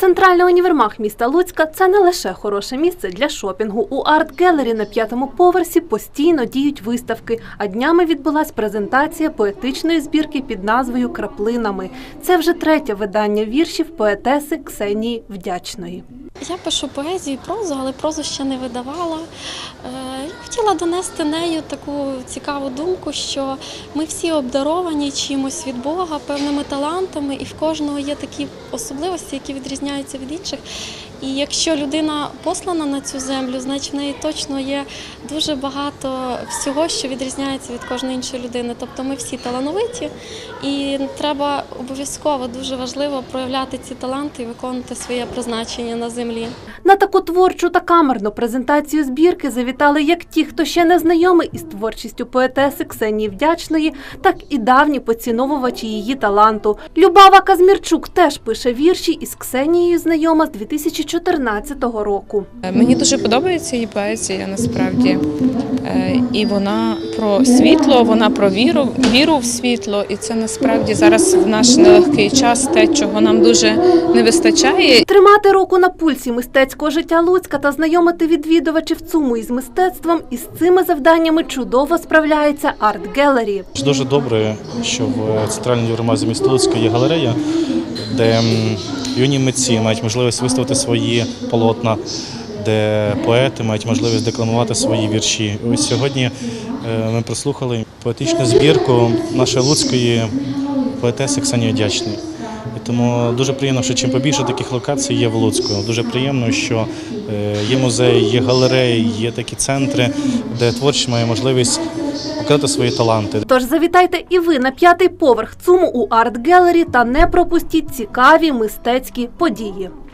Центральний універмаг міста Луцька це не лише хороше місце для шопінгу. У арт-гелері на п'ятому поверсі постійно діють виставки. А днями відбулась презентація поетичної збірки під назвою Краплинами. Це вже третє видання віршів поетеси Ксенії Вдячної. Я пишу поезію, і прозу, але прозу ще не видавала. Е, хотіла донести нею таку цікаву думку, що ми всі обдаровані чимось від Бога, певними талантами, і в кожного є такі особливості, які відрізняються від інших. І якщо людина послана на цю землю, значить в неї точно є дуже багато всього, що відрізняється від кожної іншої людини. Тобто ми всі талановиті, і треба обов'язково дуже важливо проявляти ці таланти і виконувати своє призначення на землі. На таку творчу та камерну презентацію збірки завітали як ті, хто ще не знайомий із творчістю поетеси Ксенії Вдячної, так і давні поціновувачі її таланту. Любава Казмірчук теж пише вірші із Ксенією знайома з 2014 року. Мені дуже подобається її поезія насправді. Е, І вона про світло, вона про віру, віру в світло. І це насправді зараз в наш нелегкий час те, чого нам дуже не вистачає. Тримати руку на пульсі мистецького життя Луцька та знайомити відвідувачів ЦУМу із мистецтвом із цими завданнями чудово справляється арт-гелері. Дуже добре, що в центральній юрмазі міста Луцька є галерея, де юні митці мають можливість виставити свої полотна, де поети мають можливість декламувати свої вірші. Ось сьогодні е, ми прослухали поетичну збірку нашої луцької поетеси Ксенії Дячної. І тому дуже приємно, що чим побільше таких локацій є в Луцьку. Дуже приємно, що е, є музеї, є галереї, є такі центри, де творчість має можливість показати свої таланти. Тож завітайте і ви на п'ятий поверх ЦУМу у арт-гелері та не пропустіть цікаві мистецькі події.